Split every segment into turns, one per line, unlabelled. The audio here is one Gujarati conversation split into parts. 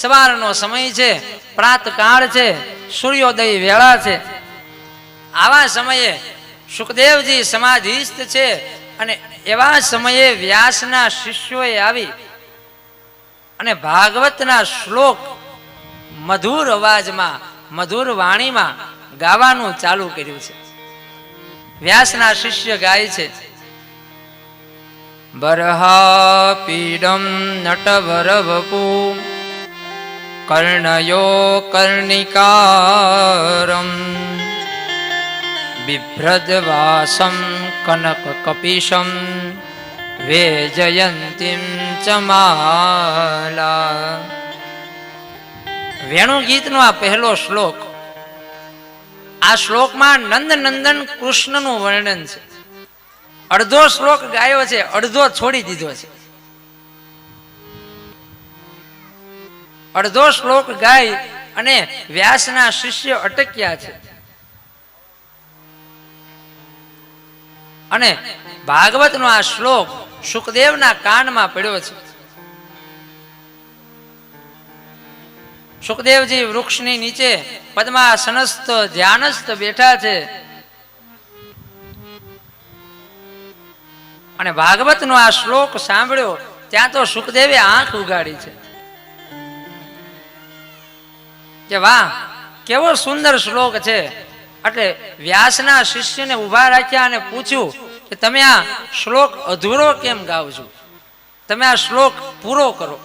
સવારનો સમય છે, પ્રાતકાળ છે, સૂર્યોદય વેળા છે. આવા સમયે સુખદેવજી સમાધિસ્થ છે અને એવા સમયે વ્યાસના શિષ્યોએ આવી અને ભાગવતના શ્લોક મધુર અવાજમાં, મધુર વાણીમાં ગાવાનું ચાલુ કર્યું છે. વ્યાસના શિષ્ય ગાય છે, બરહા પીડમ નટવર વપુ કર્ણયો કર્ણિકારમ બિભ્રદવાસમ કનક કપિશમ વેજયંતીમ ચમાલા વેણુ ગીતનો આ પહેલો શ્લોક, આ શ્લોકમાં નંદ નંદન કૃષ્ણનું વર્ણન છે. અડધો શ્લોક ગાયો છે, અડધો છોડી દીધો છે. અડધો શ્લોક ગાય અને વ્યાસના શિષ્ય અટક્યા છે. અને ભાગવતનો આ શ્લોક સુખદેવના કાનમાં પડ્યો છે. સુખદેવજી વૃક્ષની નીચે પદ્માસનસ્થ, ધ્યાનસ્થ બેઠા છે. અને ભાગવતનો આ શ્લોક સાંભળ્યો, ત્યાં તો સુખદેવે આંખ ઉગાડી છે. કે વાહ, કેવો સુંદર શ્લોક છે. એટલે વ્યાસના શિષ્યને ઊભા રાખ્યા અને પૂછ્યું કે તમે આ શ્લોક અધૂરો કેમ ગાવ છો તમે આ શ્લોક પૂરો કરો.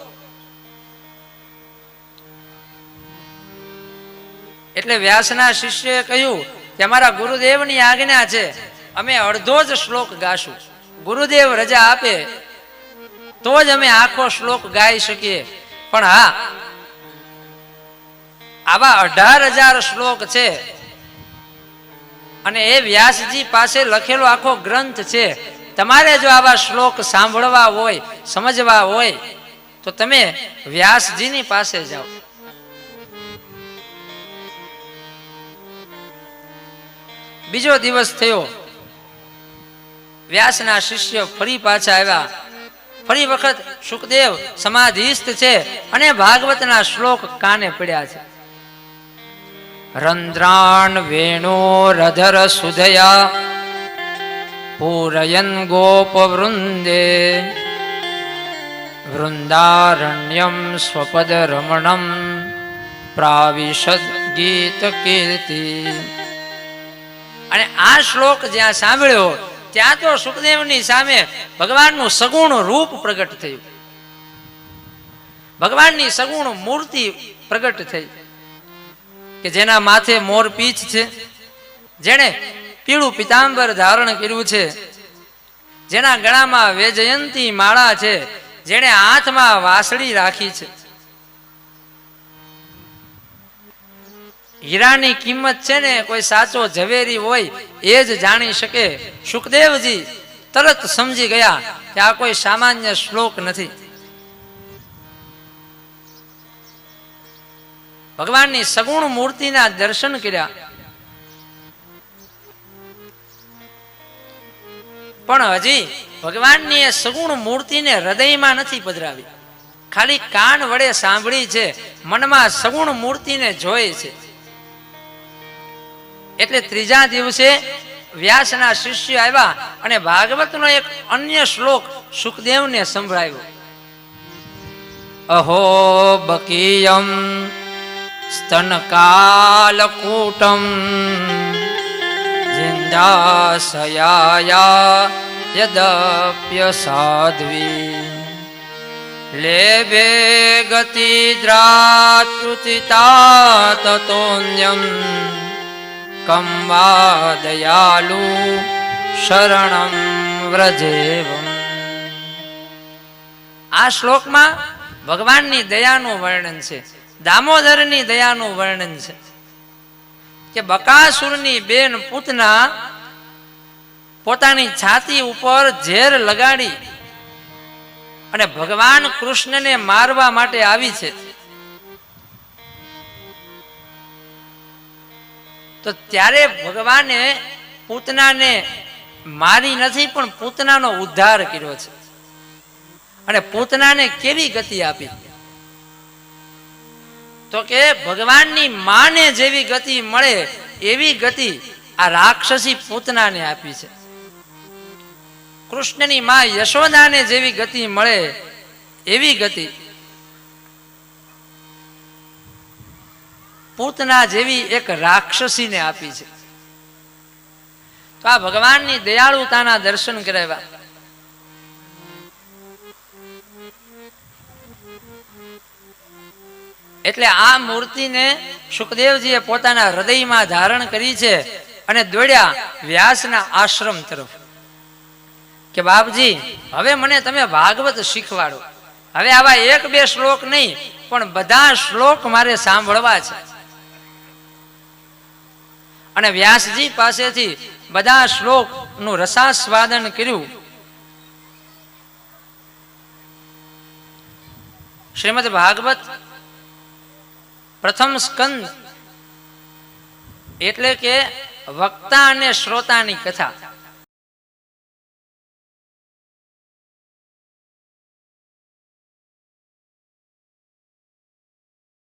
એટલે વ્યાસના શિષ્યએ કહ્યું કે અમારા ગુરુદેવની આજ્ઞા છે, અમે અડધો જ શ્લોક ગાશું. ગુરુદેવ રજા આપે, તો જ અમે આખો શ્લોક ગાઈ શકીએ. પણ હા આવા અઢાર હજાર શ્લોક છે. અને એ વ્યાસજી પાસે લખેલો આખો ગ્રંથ છે. તમારે જો આવા શ્લોક સાંભળવા હોય, સમજવા હોય, તો તમે વ્યાસજીની પાસે જાઓ. બીજો દિવસ થયો. વ્યાસના શિષ્ય ફરી પાછા આવ્યા. ફરી વખત સુખદેવ સમાધિસ્થ છે અને ભાગવતના શ્લોક કાને પડ્યા છે? રંદ્રાણ વેણો રધર સુધયા પૂરયન ગોપ વૃંદે વૃંદારણ્યમ સ્વપદ રમણમ પ્રાવિશદ ગીત કીર્તિ અને આ શ્લોક જ્યાં સાંભળ્યો, ત્યાં તો સુખદેવની સામે ભગવાનનું સગુણ રૂપ પ્રગટ થયું. ભગવાનની સગુણ મૂર્તિ પ્રગટ થઈ. કે જેના માથે મોર પીછ છે. જેણે પીળું પિતાંબર ધારણ કર્યું છે. જેના ગળામાં વેજયંતી માળા છે. જેણે હાથમાં વાસળી રાખી છે. હીરાની કિંમત છે ને કોઈ સાચો ઝવેરી હોય એ જ જાણી શકે. સુખદેવજી તરત સમજી ગયા કે આ કોઈ સામાન્ય શ્લોક નથી. ભગવાનની સગુણ મૂર્તિના દર્શન કર્યા. પણ હજી ભગવાનની એ સગુણ મૂર્તિને હૃદયમાં નથી પધરાવી. ખાલી કાન વડે સાંભળી છે, મનમાં સગુણ મૂર્તિને જોઈ છે. એટલે ત્રીજા દિવસે વ્યાસના શિષ્ય આવ્યા અને ભાગવતનો એક અન્ય શ્લોક સુખદેવને સંભળાવ્યો. અહો, બકીયમ. સ્તનકાલકૂટમ જિંદાશયાયા યદપ્ય સાધ્વી લેભે ગતિ દ્રાતૃતિતા તતોન્યમ કમ દયાલુ શરણમ વ્રજેવમ આ શ્લોકમાં ભગવાનની દયાનું વર્ણન છે। દામોદરની દયાનું વર્ણન છે. કે બકાસુરની બેન પૂતના પોતાની છાતી ઉપર ઝેર લગાડી અને ભગવાન કૃષ્ણને મારવા માટે આવી છે. તો ત્યારે ભગવાને પૂતનાને મારી નથી, પણ પૂતનાનો ઉદ્ધાર કર્યો છે. અને પૂતનાને કેવી ગતિ આપી? તો કે ભગવાનની માને જેવી ગતિ મળે એવી ગતિ આ રાક્ષસી પૂતનાને આપી છે. કૃષ્ણની માં યશોદાને જેવી ગતિ મળે એવી ગતિ. પૂતના જેવી એક રાક્ષસીને આપી છે. તો આ ભગવાનની દયાળુતાના દર્શન કરાવ્યા. એટલે આ મૂર્તિને સુખદેવજીએ પોતાના હૃદયમાં ધારણ કરી છે અને દોડ્યા વ્યાસના આશ્રમ તરફ. કે બાપજી, હવે મને તમે ભાગવત શીખવાડો. હવે આવા એક બે શ્લોક નહીં, પણ બધા શ્લોક મારે સાંભળવા છે. અને વ્યાસજી પાસેથી બધા શ્લોકનું રસાસ્વાદન કર્યું. શ્રીમદ ભાગવત પ્રથમ સ્કંદ એટલે કે વક્તા અને શ્રોતાની કથા.